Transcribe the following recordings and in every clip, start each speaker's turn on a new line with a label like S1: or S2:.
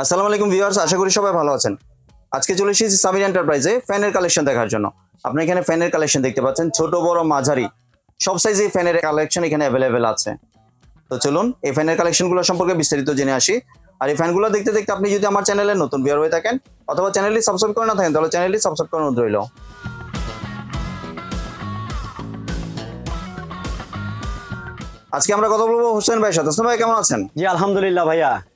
S1: আসসালামু আলাইকুম ভিউয়ার্স, আশা করি সবাই ভালো আছেন। আজকে চলে এসেছি সামির এন্টারপ্রাইজে ফ্যানের কালেকশন দেখার জন্য। আপনি এখানে ফ্যানের কালেকশন দেখতে পাচ্ছেন, ছোট, বড়, মাঝারি। সব সাইজে ফ্যানের কালেকশন এখানে অ্যাভেলেবেল আছে। তো চলুন, এই ফ্যানের কালেকশনগুলো সম্পর্কে বিস্তারিত জেনে আসি। আর এই ফ্যানগুলো দেখতে দেখতে আপনি যদি আমার চ্যানেলে নতুন ভিউয়ার হয়ে থাকেন, অথবা চ্যানেলটি সাবস্ক্রাইব করে না থাকেন, তাহলে চ্যানেলটি সাবস্ক্রাইব করে অনুরোধ রইল। আজকে আমরা কথা বলব হোসেন ভাইয়ের সাথে। হোসেন ভাই, কেমন আছেন?
S2: জি, আলহামদুলিল্লাহ ভাইয়া।
S1: ভাই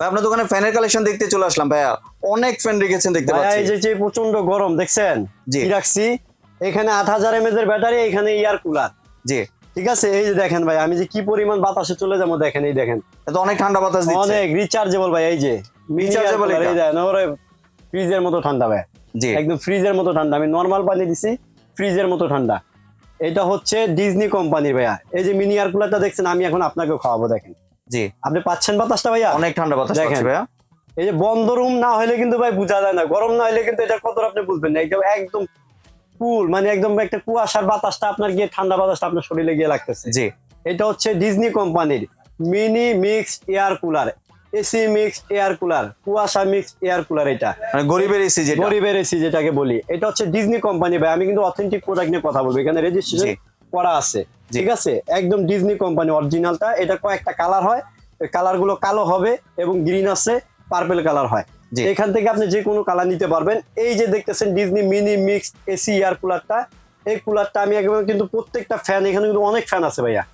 S1: আপনার দোকানে ফ্যানের কালেকশন দেখতে চলে আসলাম ভাইয়া। অনেক ফ্যান রেখেছেন দেখতে পাচ্ছি।
S2: এই যে প্রচণ্ড গরম দেখছেন?
S1: জি।
S2: রাখছি? এখানে আট হাজার এমএজ এর ব্যাটারি এখানে ইয়ার কুলার
S1: জি।
S2: ঠিক আছে? এই যে দেখেন ভাই আমি যে কি পরিমাণ বাতাসে চলে যাব দেখেন এই দেখেন।
S1: অনেক ঠান্ডা বাতাস দিচ্ছে।
S2: অনেক রিচার্জেবল ভাই এই যে।
S1: Rechargeable এটা?
S2: ফ্রিজের মতো ঠান্ডা ভাই।
S1: জি।
S2: একদম ফ্রিজের মতো ঠান্ডা। আমি নর্মাল পানি দিছি ফ্রিজের মতো ঠান্ডা। এটা হচ্ছে ডিজনি কোম্পানির ভাইয়া। এই যে মিনি এয়ার কুলারটা দেখছেন আমি এখন আপনাকে খাওয়াবো দেখেন।
S1: জি।
S2: আপনি পাচ্ছেন বাতাসটা ভাইয়া?
S1: অনেক ঠান্ডা বাতাস। পাচ্ছি ভাইয়া।
S2: এই যে বন্ধ রুম না হলে কিন্তু ভাই বোঝা যায় না। গরম না হলে কিন্তু এটা কত আপনি বুঝবেন না। এটা একদম কুল মানে একদম একটা কুয়াশার বাতাসটা আপনার গিয়ে ঠান্ডা বাতাসটা আপনার শরীরে গিয়ে লাগতেছে।
S1: জি।
S2: এটা হচ্ছে ডিজনি কোম্পানির mini mixed air cooler AC mixed air cooler কুয়াশা মিক্সড এয়ার কুলার এটা।
S1: মানে গরিবের এসি যেটা।
S2: গরিবের এসি যেটাকে বলি। এটা হচ্ছে ডিজনি কোম্পানি ভাই। আমি কিন্তু অথেন্টিক প্রোডাক্ট নিয়ে কথা বলব। এখানে রেজিস্ট্রেশন। করা আছে। ঠিক আছে? একদম ডিজনি কোম্পানি অরিজিনালটা এটা কয়েকটা কালার হয়। কালারগুলো কালো হবে এবং গ্রিন আছে পার্পেল কালার হয়। এখান থেকে আপনি যে কোনো কালার নিতে পারবেন। এই যে দেখতেছেন Disney mini mix AC air কুলারটা এই কুলারটা আমি একদম কিন্তু প্রত্যেকটা ফ্যান এখানে কিন্তু অনেক ফ্যান আছে ভাইয়া।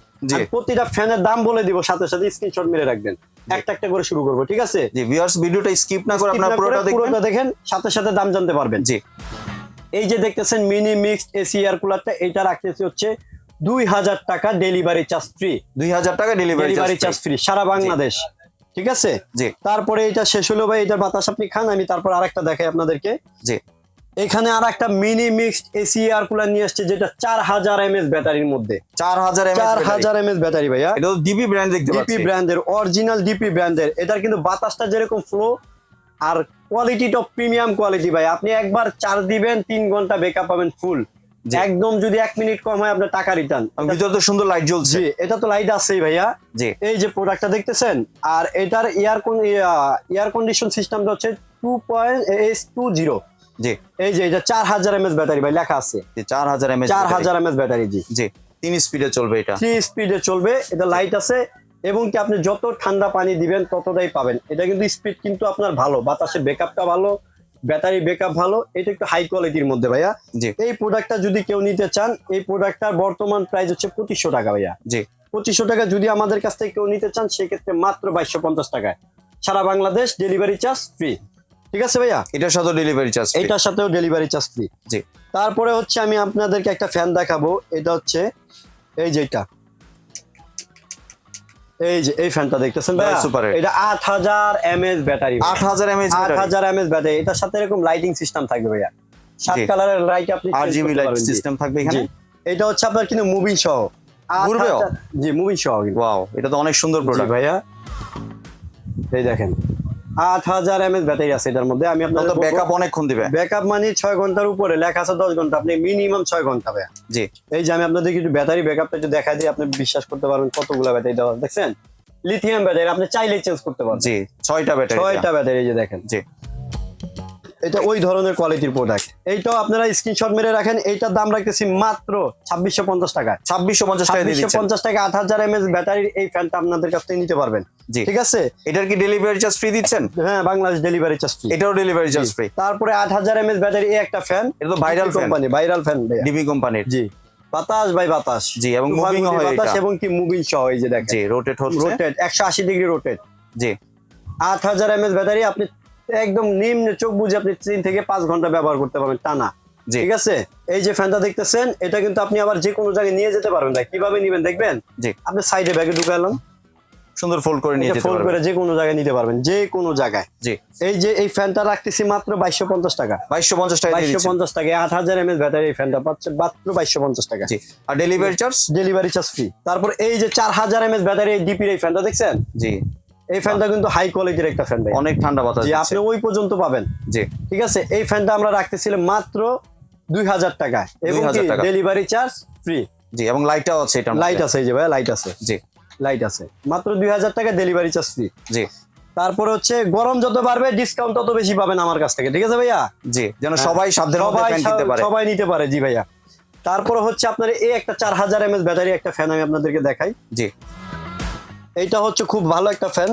S2: প্রতিটা ফ্যানের দাম বলে দিব সাথে সাথে স্ক্রিনশট মেরে রাখবেন। একটা একটা করে শুরু করব ঠিক আছে?
S1: জি ভিউয়ার্স ভিডিওটা স্কিপ না করে আপনারা পুরোটা
S2: দেখেন সাথে সাথে দাম জানতে পারবেন।
S1: জি।
S2: এই যে দেখতেছেন মিনি মিক্সড এসি এয়ার কুলারটা এটা রাখতেছি হচ্ছে দুই হাজার টাকা ডেলিভারি চার্জ ফ্রি
S1: দুই হাজার টাকা ডেলিভারি
S2: চার্জ ফ্রি সারা বাংলাদেশ। ঠিক আছে?
S1: জি।
S2: তারপরে এটা শেষ হলো ভাই এটার বাতাস আপনি খান আমি তারপর আরেকটা দেখাই আপনাদেরকে।
S1: জি।
S2: এখানে আর একটা mini mixed AC air cooler নিয়ে আসছে যেটা চার হাজার এমএস ব্যাটারির মধ্যে।
S1: চার হাজার
S2: চার হাজার এমএস ব্যাটারি ভাইয়া।
S1: এটা ডিবি ব্র্যান্ড দেখতে
S2: ডিপি ব্র্যান্ডের অরিজিনাল ডিপি ব্র্যান্ডের এটার কিন্তু বাতাসটা যেরকম ফ্লো আর কোয়ালিটি টপ প্রিমিয়াম কোয়ালিটি ভাই। আপনি একবার চার্জ দিবেন তিন ঘণ্টা বেকআপ পাবেন ফুল। একদম যদি এক মিনিট কম হয় আপনার টাকা রিটার্ন
S1: ভিতরে তো সুন্দর লাইট জ্বলছে।
S2: এটা তো লাইট আছেই ভাইয়া।
S1: জি।
S2: এই যে প্রোডাক্টটা দেখতেছেন আর এটার এয়ার এয়ার কন্ডিশন সিস্টেমটা হচ্ছে two point S two zero
S1: জি।
S2: এই যে এটা চার হাজার এমএস ব্যাটারি ভাই লেখা আছে।
S1: চার হাজার এমএচ
S2: চার হাজার এমএস ব্যাটারি জি।
S1: জি তিন স্পিডে চলবে এটা।
S2: থ্রি স্পিডে চলবে এটা লাইট আছে। এবং কি আপনি যত ঠান্ডা পানি দিবেন ততটাই পাবেন। এটা কিন্তু স্পিড কিন্তু আপনার ভালো বাতাসের ব্যাকআপটা ভালো ব্যাটারি ব্যাকআপ ভালো এটা একটু হাই কোয়ালিটির মধ্যে ভাইয়া।
S1: জি।
S2: এই প্রোডাক্টটা যদি কেউ নিতে চান এই প্রোডাক্টটার বর্তমান প্রাইস হচ্ছে পঁচিশশো টাকা ভাইয়া।
S1: জি।
S2: পঁচিশশো টাকা যদি আমাদের কাছ থেকে কেউ নিতে চান সেক্ষেত্রে মাত্র বাইশশো পঞ্চাশ টাকায়। সারা বাংলাদেশ ডেলিভারি চার্জ ফ্রি ঠিক আছে ভাইয়া?
S1: এটার সাথে ডেলিভারি চার্জ
S2: এটার সাথেও ডেলিভারি চার্জ ফ্রি
S1: জি।
S2: তারপরে হচ্ছে আমি আপনাদেরকে একটা ফ্যান দেখাবো। এটা হচ্ছে এই যে এটা। এই যে এই ফ্যানটা দেখতেছেন
S1: ভাই সুপার
S2: এটা আট হাজার এমএস ব্যাটারি
S1: আট হাজার এমএচ
S2: আট হাজার এমএস ব্যাটারি। এটার সাথে এরকম লাইটিং সিস্টেম থাকবে ভাইয়া। সাত কালারের লাইট আপনি
S1: আর
S2: change
S1: জিবি
S2: করতে
S1: লাইট সিস্টেম থাকবে এখানে?
S2: এটা হচ্ছে আপনার কিন্তু মুভিং সহ? হাজার- জি মুভিং সহ
S1: ওয়াও এটা তো অনেক সুন্দর প্রোডাক্ট
S2: ভাইয়া। এই দেখেন। আট হাজার এমএস ব্যাটারি আছে এটার মধ্যে। আমি আপনার
S1: ব্যাকআপ অনেকক্ষণ দিবে।
S2: ব্যাকআপ মানে ছয় ঘণ্টার উপরে লেখা আছে দশ ঘণ্টা আপনি মিনিমাম ছয় ঘণ্টা ভাইয়া।
S1: জি।
S2: এই যে আমি আপনাদের একটু ব্যাটারি ব্যাকআপটা একটু দেখা দিই আপনি বিশ্বাস করতে পারবেন কতগুলো ব্যাটারি দেওয়া দেখছেন? লিথিয়াম ব্যাটারি আপনি চাইলে চেঞ্জ করতে পারবেন।
S1: জি ছয়টা ব্যাটারি
S2: ছয়টা ব্যাটারি যে দেখেন।
S1: জি।
S2: এটা ওই ধরনের কোয়ালিটির প্রোডাক্ট এইটাও আপনারা স্ক্রিনশট মেরে রাখেন এইটার দাম রাখতেছি মাত্র ছাব্বিশশো পঞ্চাশ টাকা।
S1: ছাব্বিশশো পঞ্চাশ টাকা
S2: পঞ্চাশ টাকা আট হাজার এমএস ব্যাটারির এই ফ্যানটা আপনাদের কাছ থেকে নিতে পারবেন। ঠিক আছে?
S1: এটার কি ডেলিভারি চার্জ ফ্রি দিচ্ছেন?
S2: হ্যাঁ বাংলাদেশ ডেলিভারি চার্জ ফ্রি
S1: এটাও ডেলিভারি চার্জ ফ্রি
S2: তারপরে আট হাজার এমএস ব্যাটারি এই একটা ফ্যান
S1: এটা তো viral
S2: company viral fan
S1: DB কোম্পানির
S2: জি। বাতাস বাই বাতাস।
S1: জি, এবং ও হয়
S2: বাতাস এবং কি মুভিং সহ এই যে দেখেন।
S1: জি রোটেট হচ্ছে।
S2: রোটেট একশো আশি ডিগ্রি রোটেট
S1: জি।
S2: আট হাজার এমএস ব্যাটারি আপনি একদম নিম্ন চোখ বুঝে আপনি তিন থেকে পাঁচ ঘণ্টা ব্যবহার করতে পারবেন টানা ঠিক আছে? এই যে ফ্যানটা দেখতেছেন এটা কিন্তু আপনি আবার যে কোনো জায়গায় নিয়ে যেতে পারবেন ভাই। কীভাবে নিবেন দেখবেন?
S1: জি।
S2: আপনি সাইডে ব্যাগে ঢুকালাম
S1: সুন্দর ফোল্ড করে নিয়ে যেতে পারবেন।
S2: করে যে কোনো জায়গায় নিতে পারবেন যে কোনো জায়গায়।
S1: জি।
S2: এই যে এই ফ্যানটা রাখতেছি মাত্র বাইশশো পঞ্চাশ টাকা।
S1: বাইশশো পঞ্চাশ টাকা দিয়ে
S2: বাইশশো
S1: দিচ্ছেন
S2: পঞ্চাশ টাকা আট হাজার এমএস ব্যাটারি এই ফ্যানটা পাচ্ছে মাত্র বাইশশো পঞ্চাশ টাকা।
S1: জি। আর delivery charge
S2: delivery charge free তারপর এই যে চার হাজার এমএস ব্যাটারি এই ডিপির এই ফ্যানটা দেখছেন?
S1: জি।
S2: এই ফ্যানটা কিন্তু হাই কোয়ালিটির একটা ফ্যান ভাই
S1: অনেক ঠান্ডা বাতাস।
S2: আপনি ওই পর্যন্ত পাবেন।
S1: জি।
S2: ঠিক আছে? এই ফ্যানটা আমরা রাখতেছিলাম মাত্র দুই হাজার টাকা এবং
S1: 2000
S2: ডেলিভারি চার্জ ফ্রি
S1: জি এবং লাইটটাও আছে এটা
S2: লাইট আছে এই যে ভাই লাইট আছে।
S1: জি।
S2: লাইট আছে। মাত্র দুই হাজার টাকা ডেলিভারি চার্জ ফ্রি
S1: জি।
S2: তারপরে হচ্ছে গরম যত বাড়বে ডিসকাউন্ট তত বেশি পাবেন আমার কাছ থেকে। ঠিক আছে ভাইয়া?
S1: জি যেন সবাই
S2: হ্যাঁ। সবাই
S1: ফ্যান কিনতে পারে।
S2: সবাই নিতে পারে জি ভাইয়া। তারপরে হচ্ছে আপনার এই একটা চার হাজার এমএস ব্যাটারি একটা ফ্যান আমি আপনাদেরকে দেখাই।
S1: জি।
S2: এইটা হচ্ছে খুব ভালো একটা ফ্যান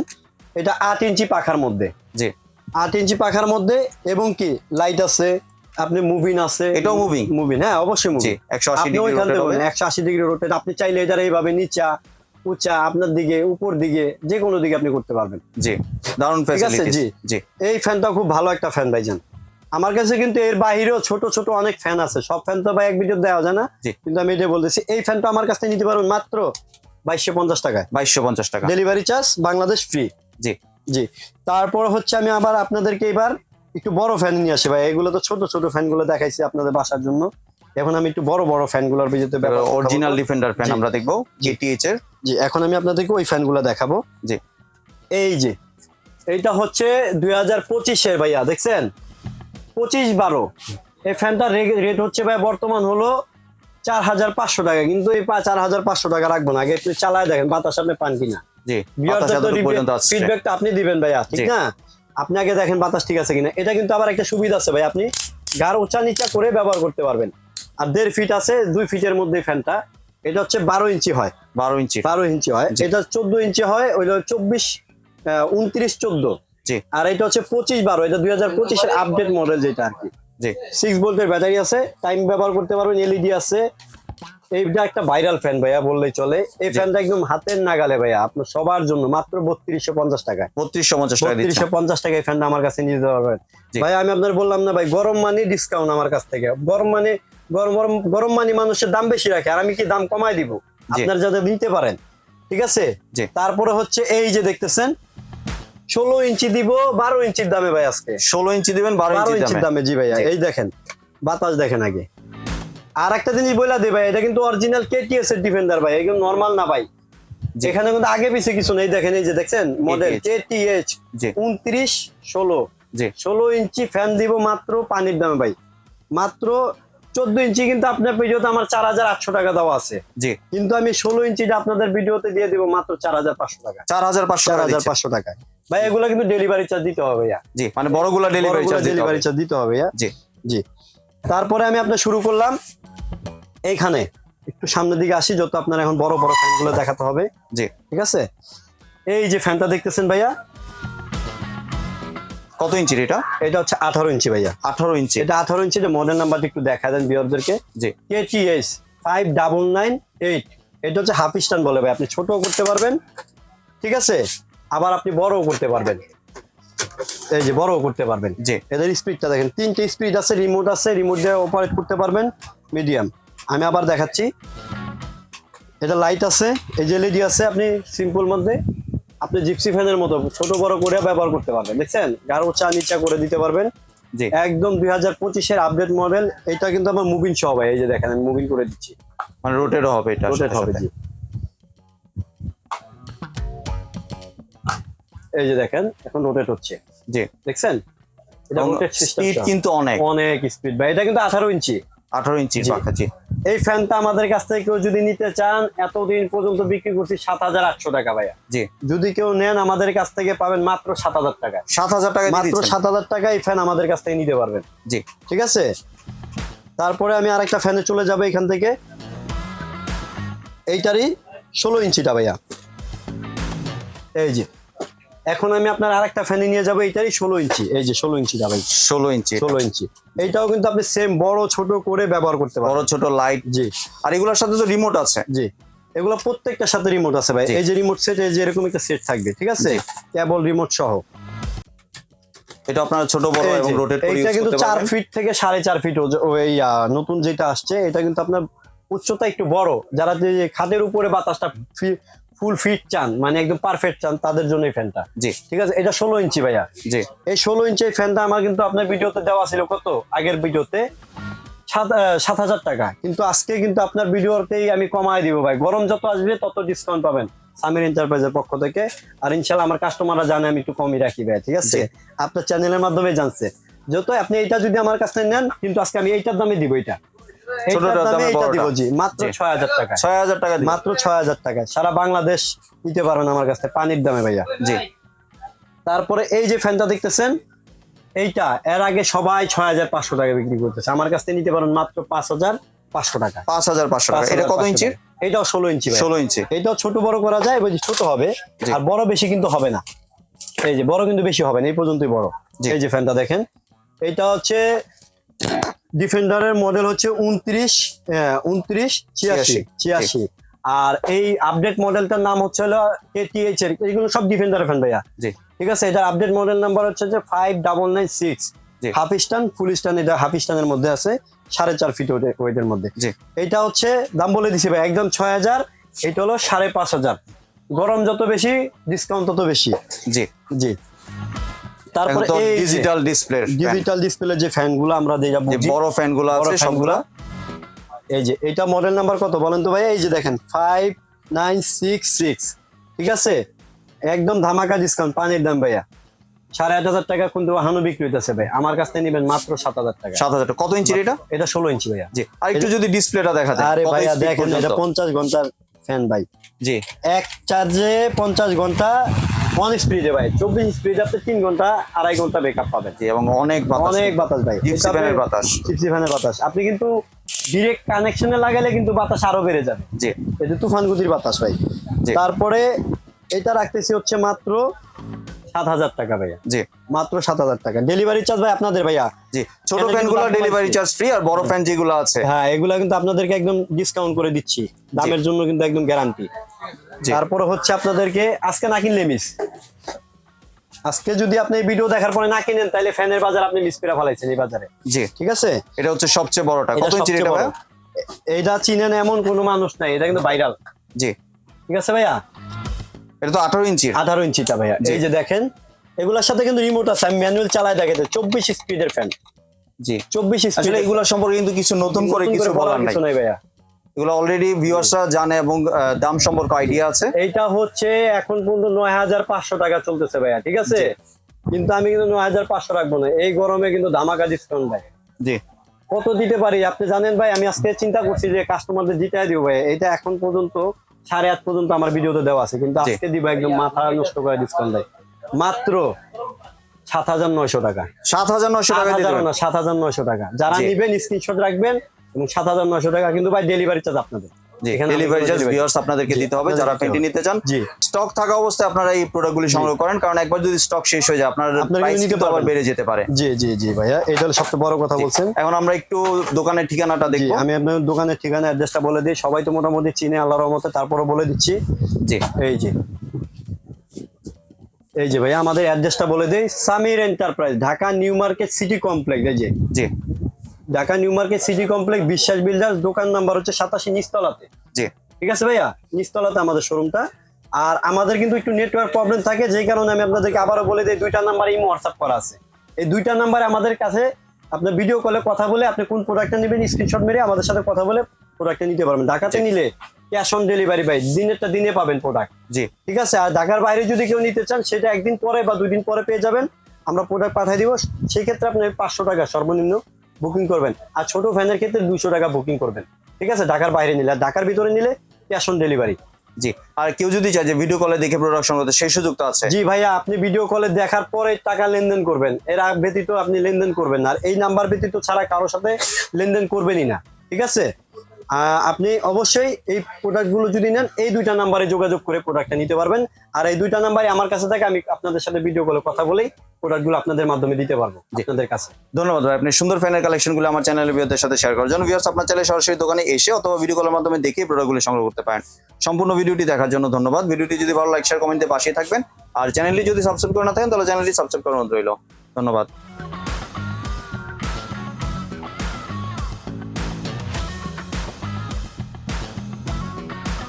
S2: এটা আট ইঞ্চি পাখার মধ্যে।
S1: জি।
S2: আট ইঞ্চি পাখার মধ্যে এবং কি লাইট আছে আপনি মুভিন আছে।
S1: এটাও moving?
S2: মুভিন হ্যাঁ অবশ্যই
S1: জি
S2: মুভিন
S1: একশো আশি ডিগ্রি।
S2: একশো আশি ডিগ্রি রোটেট আপনি চাইলে এটার এইভাবে নিচা উঁচা আপনার দিকে উপর দিকে যে কোনো দিকে আপনি করতে পারবেন।
S1: জি দারুণ
S2: ঠিক আছে, জি।
S1: জি।
S2: এই ফ্যানটা খুব ভালো একটা ফ্যান ভাইজান। আমার কাছে কিন্তু এর বাহিরেও ছোট ছোট অনেক ফ্যান আছে। সব ফ্যান তো ভাই এক ভিডিও দেওয়া যায় না। কিন্তু আমি এটা বলতেছি এই ফ্যানটা আমার কাছ থেকে নিতে পারবেন মাত্র বাইশশো পঞ্চাশ টাকায়।
S1: বাইশশো পঞ্চাশ টাকা।
S2: ডেলিভারি চার্জ বাংলাদেশ ফ্রি
S1: জি।
S2: জি। তারপর হচ্ছে আমি আবার আপনাদেরকে এবার একটু বড় ফ্যান নিয়ে আসি ভাই। এগুলো তো ছোট ছোট ফ্যানগুলো দেখাইছি আপনাদের বাসার জন্য। এখন আমি একটু বড় বড় ফ্যানগুলোর ভিতরে
S1: অরিজিনাল ডিফেন্ডার ফ্যান আমরা দেখব জিটিএইচ এর।
S2: জি এখন আমি আপনাদেরকে ওই ফ্যানগুলো দেখাবো।
S1: জি।
S2: এই যে এইটা হচ্ছে দুই হাজার পঁচিশের ভাইয়া দেখছেন? পঁচিশ বারো। এই ফ্যানটা রেট হচ্ছে ভাই বর্তমান হলো চার হাজার পাঁচশো টাকা কিন্তু এই পা- চার হাজার পাঁচশো টাকা রাখব না। আগে একটু চালায় দেখেন বাতাস আপনি পান কিনা। ফিডব্যাকটা আপনি দিবেন ভাইয়া ঠিক না? আপনি আগে দেখেন বাতাস ঠিক আছে কিনা। এটা কিন্তু আবার একটা সুবিধা আছে ভাই আপনি গার উঁচা নিচা করে ব্যবহার করতে পারবেন। আর দেড় ফিট আছে দুই ফিটের মধ্যে ফ্যানটা। এটা হচ্ছে বারো ইঞ্চি হয়।
S1: বারো ইঞ্চি।
S2: বারো ইঞ্চি হয়। এটা চোদ্দ ইঞ্চি হয় ওইটা চব্বিশ উনত্রিশ চোদ্দ। আর এটা হচ্ছে পঁচিশ বারো এটা দুই হাজার পঁচিশের আপডেট মডেল যেটা আর কি।
S1: জি।
S2: সিক্স ভোল্টের ব্যাটারি আছে টাইম ব্যবহার করতে পারবেন এলইডি আছে। এইটা একটা ভাইরাল ফ্যান ভাইয়া বললেই চলে। এই ফ্যানটা একদম হাতের নাগালে ভাইয়া আপনার সবার জন্য মাত্র বত্রিশশো পঞ্চাশ টাকায়।
S1: বত্রিশশো পঞ্চাশ টাকা
S2: বত্রিশশো পঞ্চাশ টাকায় ফ্যানটা আমার কাছে নিয়ে যেতে পারবেন। ভাই আমি আপনার বললাম না ভাই গরম মানে ডিসকাউন্ট আমার কাছ থেকে। গরম মানে গরম গরম গরম মানে মানুষের দাম বেশি রাখে আর আমি কি দাম কমাই দিব? আপনার যাতে নিতে পারেন। ঠিক আছে? তারপরে হচ্ছে এই যে দেখতেছেন ষোলো ইঞ্চি দিব বারো ইঞ্চির দামে ভাই আজকে।
S1: ষোলো ইঞ্চি দিবেন বারো
S2: ইঞ্চির
S1: দামে।
S2: জি ভাইয়া এই দেখেন বাতাস দেখেন আগে। আর একটা জিনিস বইলা দে ভাই এটা কিন্তু অরিজিনাল কেটিএস এর ডিফেন্ডার ভাই এগুলো নর্মাল না ভাই।
S1: জি।
S2: এখানে কিন্তু আগে পিছে কিছু নেই দেখেন এই যে দেখছেন মডেল কেটিএইচ উনত্রিশ ষোলো। ষোলো ইঞ্চি ফ্যান দিব মাত্র পানির দামে ভাই। মাত্র চোদ্দ ইঞ্চি কিন্তু আপনার ভিডিওতে আমার চার হাজার আটশো টাকা দেওয়া আছে।
S1: জি।
S2: কিন্তু আমি ষোলো ইঞ্চিটা আপনাদের ভিডিওতে দিয়ে দিব মাত্র চার হাজার পাঁচশো টাকা।
S1: চার হাজার পাঁচশো
S2: চার হাজার পাঁচশো টাকায়। ভাই এগুলো কিন্তু ডেলিভারি চার্জ দিতে হবে ভাইয়া।
S1: জি মানে বড়গুলা ডেলিভারি চার্জ
S2: ডেলিভারি চার্জ দিতে হবে
S1: জি।
S2: জি। তারপরে আমি আপনার শুরু করলাম। এইখানে একটু সামনের দিকে আসি যত আপনার এখন বড় বড় ফ্যানগুলো দেখাতে হবে।
S1: জি।
S2: ঠিক আছে? এই যে ফ্যানটা দেখতেছেন ভাইয়া।
S1: কত ইঞ্চির এটা?
S2: এটা হচ্ছে আঠারো ইঞ্চি ভাইয়া।
S1: আঠারো ইঞ্চি।
S2: এটা আঠারো ইঞ্চি যে মডেল নাম্বারটা একটু দেখা দেন বিয়ারদেরকে
S1: জি।
S2: KTS five double nine eight এটা হচ্ছে হাফ স্ট্যান্ড বলে ভাই আপনি ছোটও করতে পারবেন ঠিক আছে? আবার আপনি বড়ও করতে পারবেন। এই যে বড়ও করতে পারবেন।
S1: জি।
S2: এদের স্পিডটা দেখেন তিনটে স্পিড আছে রিমোট আছে রিমোট দিয়ে অপারেট করতে পারবেন মিডিয়াম আমি আবার দেখাচ্ছি। এটা লাইট আছে এই যে এলইডি আছে আপনি সিম্পল মধ্যে আপনি জিপসি ফ্যানের মতো ছোট বড় করে ব্যবহার করতে পারবেন দেখছেন? গাঢ় চা নিচা করে দিতে পারবেন।
S1: জি।
S2: একদম দুই হাজার পঁচিশের আপডেট মডেল এটা কিন্তু আমার মুভিং সহ ভাই এই যে দেখেন আমি মুভিং করে দিচ্ছি।
S1: মানে রোটেটও হবে এটা
S2: রোটেট হবে জি। এই যে দেখেন এখন রোটেট হচ্ছে।
S1: জি।
S2: দেখছেন? এটা রোটেট সিস্টেম
S1: স্পিড কিন্তু অনেক।
S2: অনেক স্পিড ভাই এটা কিন্তু আঠারো ইঞ্চি।
S1: আঠারো
S2: ইঞ্চি।
S1: পাখা জি।
S2: এই ফ্যানটা আমাদের কাছ থেকে কেউ যদি নিতে চান এতদিন পর্যন্ত বিক্রি করছি সাত হাজার আটশো টাকা ভাইয়া।
S1: জি।
S2: যদি কেউ নেন আমাদের কাছ থেকে পাবেন মাত্র সাত হাজার টাকা।
S1: সাত হাজার টাকা
S2: মাত্র সাত হাজার টাকা এই ফ্যান আমাদের কাছ থেকে নিতে পারবেন।
S1: জি।
S2: ঠিক আছে? তারপরে আমি আরেকটা ফ্যানে চলে যাব এখান থেকে। এইটারই ষোলো ইঞ্চিটা ভাইয়া। এই যে এখন আমি আপনার আরেকটা ফ্যানে নিয়ে যাব এইটারই ষোলো ইঞ্চি। এই যে ষোলো ইঞ্চি ভাই
S1: ষোলো ইঞ্চি।
S2: ষোলো ইঞ্চি। এইটাও কিন্তু আপনি সেম বড় ছোট করে ব্যবহার করতে পারবেন
S1: বড় ছোট লাইট
S2: জি।
S1: আর এগুলোর সাথে তো রিমোট আছে।
S2: জি। এগুলো প্রত্যেকটার সাথে রিমোট আছে ভাই। এই যে রিমোট সেট এই যে এরকম একটা সেট থাকবে ঠিক আছে? কেবল রিমোট সহ।
S1: এটা আপনারা ছোট বড় এবং রোটেট করে ইউজ
S2: কিন্তু
S1: করতে
S2: চার ফিট থেকে সাড়ে চার ফিট ওজ- ও নতুন যেটা আসছে এটা কিন্তু আপনার উচ্চতা একটু বড়। যারা যে যে খাদের উপরে বাতাসটা ফুল ফিট চান মানে একদম পারফেক্ট চান তাদের জন্য এই ফ্যানটা।
S1: জি।
S2: ঠিক আছে? এটা ষোলো ইঞ্চি ভাইয়া।
S1: জি।
S2: এই ষোলো ইঞ্চি এই ফ্যানটা আমার কিন্তু আপনার ভিডিওতে দেওয়া ছিল কত? আগের ভিডিওতে সাত হাজার টাকা। কিন্তু আজকে কিন্তু আপনার ভিডিওতেই আমি কমায় দিব ভাই। গরম যত আসবে তত ডিসকাউন্ট পাবেন সামির এন্টারপ্রাইজের পক্ষ থেকে। আর ইনশাল্লাহ আমার কাস্টমাররা জানে আমি একটু কমই রাখি ভাই ঠিক আছে? আপনার চ্যানেলের মাধ্যমে জানছে। যত আপনি এইটা যদি আমার কাছে নেন কিন্তু আজকে আমি এইটার দামে দিব এটা এইটার দামে
S1: দামে
S2: এইটা দিব
S1: বড়টা।
S2: জি মাত্র
S1: জি।
S2: ছয় হাজার টাকা।
S1: ছয় হাজার টাকা
S2: মাত্র ছয় হাজার টাকা। সারা বাংলাদেশ নিতে পারবেন আমার কাছ পানির দামে ভাইয়া।
S1: জি।
S2: তারপরে এই যে ফ্যানটা দেখতেছেন এইটা এর আগে সবাই ছয় হাজার পাঁচশো টাকা বিক্রি করতেছে। আমার কাছ থেকে নিতে পারেন মাত্র পাঁচ হাজার পাঁচশো টাকা।
S1: পাঁচ হাজার পাঁচশো টাকা। এটা কত
S2: 5,500
S1: ইঞ্চির
S2: এটাও ষোলো ইঞ্চি ভাই।
S1: ষোলো ইঞ্চি।
S2: এটাও ছোট বড় করা যায় এবার ছোট হবে আর বড় বেশি কিন্তু হবে না। এই যে বড় কিন্তু বেশি হবে না এই পর্যন্তই বড়। এই যে ফ্যানটা দেখেন এটা হচ্ছে ডিফেন্ডারের মডেল হচ্ছে উনত্রিশ উনত্রিশ ছিয়াশি
S1: ছিয়াশি,
S2: আর এই আপডেট মডেলটার নাম হচ্ছে হলো কেটিএইচ এর এগুলো সব ডিফেন্ডার ফ্যান ভাইয়া।
S1: জি।
S2: ঠিক আছে এটার আপডেট মডেল নাম্বার হচ্ছে যে five double nine six. Half stand full stand এটা হাফ স্টানের মধ্যে আছে সাড়ে চার ফিট ওয়েটের মধ্যে।
S1: জি।
S2: এটা হচ্ছে দাম বলে দিছি ভাই একদম ছয় হাজার এটা হলো সাড়ে পাঁচ হাজার। গরম যত বেশি ডিসকাউন্ট তত বেশি।
S1: জি।
S2: জি। তারপরে এই
S1: ডিজিটাল ডিসপ্লে
S2: ডিজিটাল ডিসপ্লে যে ফ্যানগুলো আমরা দিয়ে
S1: যে বড় ফ্যানগুলো
S2: বড়
S1: আছে সবগুলা।
S2: এই যে এটা মডেল নাম্বার কত বলেন তো ভাই? এই যে দেখেন ফাইভ নাইন সিক্স সিক্স ঠিক আছে? একদম ধামাকা ডিসকাউন্ট পানির দাম ভাইয়া। সাড়ে আট হাজার টাকা কিন্তু হানো বিক্রি হইতেছে ভাই। আমার কাছ থেকে নিবেন মাত্র সাত হাজার টাকা।
S1: সাত হাজার টাকা। কত ইঞ্চির এটা?
S2: এটা ষোলো ইঞ্চি ভাইয়া।
S1: জি আর একটু যদি ডিসপ্লেটা দেখা যায়।
S2: আরে ভাইয়া দেখেন এটা পঞ্চাশ ঘণ্টার ফ্যান ভাই।
S1: জি।
S2: এক চার্জে পঞ্চাশ ঘণ্টা ওয়ান স্পিডে ভাই চব্বিশ স্পিডে আপনি তিন ঘণ্টা আড়াই ঘণ্টা বেকআপ পাবেন।
S1: এবং অনেক
S2: অনেক বাতাস ভাই।
S1: জিপসি
S2: এটা
S1: ফ্যানের বাতাস।
S2: জিপসি ফ্যানের বাতাস। আপনি কিন্তু ডিরেক্ট কানেকশনে লাগালে কিন্তু বাতাস আরও বেড়ে যাবে।
S1: জি।
S2: যে তুফান গতির বাতাস ভাই। তারপরে এটা রাখতেছি হচ্ছে মাত্র সাত হাজার টাকা ভাইয়া।
S1: জি।
S2: মাত্র সাত হাজার টাকা। ডেলিভারি চার্জ ভাই আপনাদের ভাইয়া।
S1: জি। ছোট
S2: এখানে ফ্যানগুলো
S1: ডেলিভারি চার্জ ফ্রি আর বড় ফ্যান যেগুলো আছে।
S2: হ্যাঁ এগুলা কিন্তু আপনাদেরকে একদম ডিসকাউন্ট করে দিচ্ছি। দামের জন্য কিন্তু একদম গ্যারান্টি। তারপরে হচ্ছে আপনাদেরকে আজকে না কিনলে মিস আজকে যদি আপনি এই ভিডিও দেখার পরে না কিনেন তাহলে ফ্যানের বাজার আপনি মিস করে ফেলাইছেন এই বাজারে।
S1: জি।
S2: ঠিক আছে?
S1: এটা হচ্ছে সবচেয়ে বড়টা। কত
S2: সবচেয়ে
S1: এটা?
S2: এইটা চিনেন এমন কোনো মানুষ নাই এটা কিন্তু ভাইরাল
S1: জি।
S2: ঠিক আছে ভাইয়া?
S1: এটা তো আঠারো ইঞ্চির
S2: আঠারো ইঞ্চিটা ভাইয়া। এই যে দেখেন এগুলোর সাথে কিন্তু রিমোট আছে। আমি ম্যানুয়াল চালাই দেখাতে চব্বিশ স্পিডের ফ্যান
S1: জি।
S2: চব্বিশ
S1: আসলে
S2: স্পিড
S1: এগুলো সম্পর্কে কিন্তু কিছু নতুন করে কিছু বলার নাই
S2: ভাইয়া।
S1: এগুলো অলরেডি ভিউয়ার্সরা জানে এবং দাম সম্পর্কে আইডিয়া আছে।
S2: এইটা হচ্ছে এখন পর্যন্ত নয় হাজার পাঁচশো টাকা চলতেছে ভাইয়া ঠিক আছে? কিন্তু আমি কিন্তু নয় হাজার পাঁচশো রাখব না এই গরমে কিন্তু ধামাকা ডিসকাউন্ট ভাই।
S1: জি।
S2: কত দিতে পারি আপনি জানেন ভাই? আমি আজকে চিন্তা করছি যে কাস্টমারদের জিতাই দিব ভাই। এটা এখন পর্যন্ত সাড়ে আট পর্যন্ত আমার ভিডিওতে দেওয়া আছে কিন্তু আজকে দিব একদম মাথা নষ্ট করে ডিসকাউন্ট দেয় মাত্র সাত হাজার নয়শো টাকা।
S1: সাত হাজার
S2: আট
S1: টাকা
S2: সাত হাজার নয়শো টাকা। যারা। নিবেন স্ক্রিনশট রাখবেন এবং সাত হাজার নয়শো টাকা কিন্তু ভাই ডেলিভারি চার্জ আপনাদের। এখানে
S1: ডেলিভারি চার্জ
S2: delivery-
S1: ভিউয়ার্স আপনাদেরকে দিতে হবে যারা
S2: দিতে
S1: নিতে চান। স্টক থাকা অবস্থায় আপনারা এই প্রোডাক্টগুলি সংগ্রহ করেন কারণ একবার যদি স্টক শেষ হয়ে যায় আপনার প্রাইস কিন্তু আবার বেড়ে যেতে পারে।
S2: জি জি জি ভাইয়া এটা হলো সবচেয়ে বড় কথা বলছেন।
S1: এখন আমরা একটু দোকানের ঠিকানাটা
S2: জি,
S1: দেখব।
S2: আমি আপনার দোকানের ঠিকানা অ্যাড্রেসটা বলে দিই। সবাই তো মোটামুটি চিনে আল্লাহর রহমতে তারপরে বলে দিচ্ছি।
S1: জি।
S2: এই যে। এই যে ভাইয়া আমাদের অ্যাড্রেসটা বলে দেই। Samir enterprise Dhaka new market city complex এই যে।
S1: জি।
S2: Dhaka new market city complex Biswas builders দোকান নাম্বার হচ্ছে সাতাশি নিচতলাতে।
S1: জি।
S2: ঠিক আছে ভাইয়া? নিচতলাতে আমাদের শোরুমটা আর আমাদের কিন্তু একটু নেটওয়ার্ক প্রবলেম থাকে যেই কারণে আমি আপনাদেরকে আবারও বলে দিই দুইটা নাম্বার ইমো হোয়াটসঅ্যাপ করা আছে। এই দুইটা নাম্বারে আমাদের কাছে আপনার ভিডিও কলে কথা বলে আপনি কোন প্রোডাক্টটা নেবেন স্ক্রিনশট মেরে আমাদের সাথে কথা বলে প্রোডাক্টটা নিতে পারবেন। ঢাকাতে নিলে ক্যাশ অন ডেলিভারি ভাই দিনেরটা দিনে পাবেন প্রোডাক্ট
S1: জি।
S2: ঠিক আছে? আর ঢাকার বাইরে যদি কেউ নিতে চান সেটা একদিন পরে বা দুই দিন পরে পেয়ে যাবেন। আমরা প্রোডাক্ট পাঠিয়ে দিব। সেই ক্ষেত্রে আপনি পাঁচশো টাকা সর্বনিম্ন বুকিং করবেন। আর ছোট ফ্যানের ক্ষেত্রে দুশো টাকা বুকিং করবেন। ঠিক আছে? ঢাকার বাইরে নিলে আর ঢাকার ভিতরে নিলে ক্যাশ অন ডেলিভারি
S1: জি। আর কেউ যদি চায় যে ভিডিও কলে দেখে প্রোডাকশন করতে সেই সুযোগ তো আছে।
S2: জি ভাইয়া, আপনি ভিডিও কলে দেখার পরে টাকা লেনদেন করবেন। এর ব্যতীত আপনি লেনদেন করবেন আর এই নাম্বার ব্যতীত ছাড়া কারোর সাথে লেনদেন করবেনই না। ঠিক আছে? আপনি অবশ্যই এই প্রোডাক্টগুলো যদি নেন এই দুইটা নাম্বারে যোগাযোগ করে প্রোডাক্টটা নিতে পারবেন। আর এই দুইটা নাম্বারে আমার কাছে থাকে আমি আপনাদের সাথে ভিডিও কলে কথা বলেই প্রোডাক্টগুলো আপনাদের মাধ্যমে দিতে পারব আপনাদের কাছে।
S1: ধন্যবাদ ভাই আপনি সুন্দর ফ্যানের কালেকশনগুলো আমার চ্যানেলের ভিউয়ারদের সাথে শেয়ার করার জন্য। ভিউয়ার্স আপনার চ্যানেলে সরাসরি দোকানে এসে অথবা ভিডিও কলের মাধ্যমে দেখে প্রোডাক্টগুলো সংগ্রহ করতে পারেন। সম্পূর্ণ ভিডিওটি দেখার জন্য ধন্যবাদ। ভিডিওটি যদি ভালো লাইক শেয়ার কমেন্টে পাশে থাকবেন। আর চ্যানেলটি যদি সাবস্ক্রাইব করে না থাকেন তাহলে চ্যানেলটি সাবস্ক্রাইব করার অনুরোধ রইল। ধন্যবাদ।